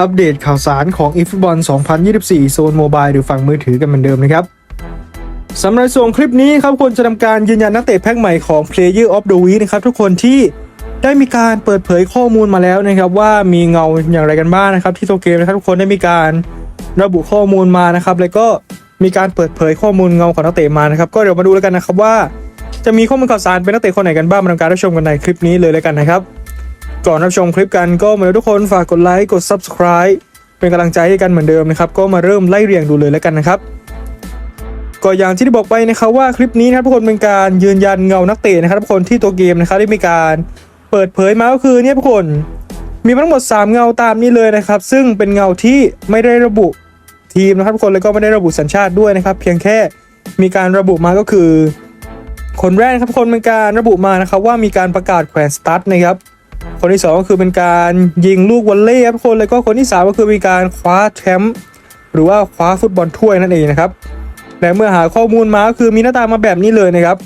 อัปเดตข่าวสารของ eFootball 2024 โซนโมบายหรือฝั่งมือถือกันเหมือนเดิมนะครับสำหรับส่วนคลิปนี้ครับคนจะทำการยืนยันนักเตะแพ็คใหม่ของ Player of the Week นะครับทุกคนที่ได้มีการเปิดเผยข้อมูลมาแล้วนะครับว่ามีเงาอย่างไรกันบ้างนะครับที่โตเกมนะครับทุกคนได้มีการระบุข้อมูลมานะครับแล้วก็มีการเปิดเผยข้อมูลเงาของนักเตะมานะครับก็เดี๋ยวมาดูแล้วกันนะครับว่า จะมีข้อมูลข่าวสารเป็นนักเตะคนไหนกันบ้างมาทำการรับชมกันในคลิปนี้เลยแล้วกันนะครับ ก่อนรับชมคลิปกันก็มาแล้วทุกคนฝากกดไลค์กด subscribe เป็นกำลังใจให้กันเหมือนเดิมนะครับ ก็มาเริ่มไล่เรียงดูเลยแล้วกันนะครับก็อย่างที่ได้บอกไปนะครับว่าคลิปนี้นะครับทุกคนเป็นการยืนยันเงานักเตะนะครับทุกคนที่ตัวเกมนะครับได้มีการเปิดเผยมาก็คือเนี่ยทุกคนมีทั้งหมด 3 เงาตามนี้เลยนะครับ ซึ่งเป็นเงาที่ไม่ได้ระบุทีมนะครับทุกคนแล้วก็ไม่ได้ระบุสัญชาติด้วยนะครับ เพียงแค่มีการระบุมาก็คือ คนแรกครับทุกคนเป็นการระบุมานะครับว่ามีการประกาศแขวนสตาร์ทนะครับ คนที่สองก็คือเป็นการยิงลูกวอลเลย์ครับทุกคนแล้วก็คนที่สามก็คือมีการคว้าแชมป์หรือว่าคว้าฟุตบอลถ้วยนั่นเองนะครับและเมื่อหาข้อมูลมาก็คือมีหน้าตามาแบบนี้เลยนะครับ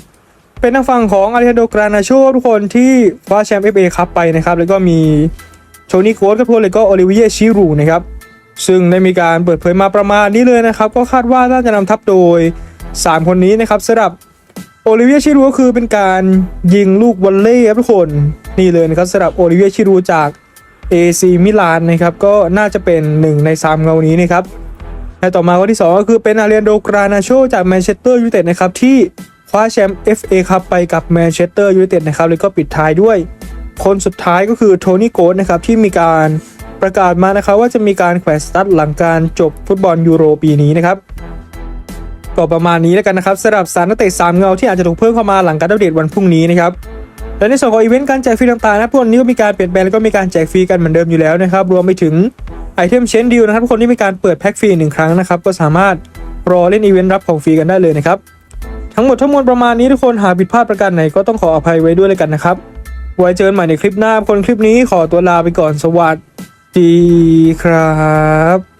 เป็นทางฝั่งของอาริโดกรานาโชทุกคนที่คว้าแชมป์เอฟเอคัพไปนะครับ แล้วก็มีโทนี่โค้ดกับพวกแล้วก็โอลิเวียชิรูนะครับ ซึ่งได้มีการเปิดเผยมาประมาณนี้เลยนะครับ ก็คาดว่าน่าจะนำทัพโดย 3 คนนี้นะครับสำหรับ โอลิเวียชิรูก็คือเป็นการยิงลูกวอลเลย์ครับทุกคนนี่เลยนะครับสำหรับโอลิเวียชิรูจาก AC มิลานนะครับก็น่าจะเป็นหนึ่งในสามเงานี้นะครับและต่อมาคนที่ 2 ก็คือเป็นอาเรียนโดกรานาโชจากแมนเชสเตอร์ยูไนเต็ดนะครับที่คว้าแชมป์ FA ครับไปกับแมนเชสเตอร์ยูไนเต็ดนะครับแล้วก็ปิดท้ายด้วย คนสุดท้ายก็คือโทนี่โกสนะครับที่มีการประกาศมานะครับว่าจะมีการแขวนสตั๊ดหลังการจบฟุตบอลยูโรปีนี้นะครับ ก็ประมาณนี้แล้วกันนะครับสำหรับสารนักเตะสามเงาที่อาจจะถูกเพิ่มเข้ามาหลังการอัปเดตวันพรุ่งนี้นะครับและในส่วนของอีเวนต์การแจกฟรีต่างๆนะพวกนี้ก็มีการเปลี่ยนแปลงแล้วก็มีการแจกฟรีกันเหมือนเดิมอยู่แล้วนะครับรวมไปถึงไอเทมเชนดิวนะครับทุกคนที่มีการเปิดแพ็กฟรีหนึ่งครั้งนะครับก็สามารถรอเล่นอีเวนต์รับของฟรีกันได้เลยนะครับทั้งหมดทั้งมวลประมาณนี้ทุกคนหากผิดพลาดประการไหนก็ต้องขออภัยไว้ด้วยเลยกันนะครับไว้เจอกันใหม่ในคลิปหน้าคนคลิปนี้ขอตัวลาไปก่อนสวัสดีครับ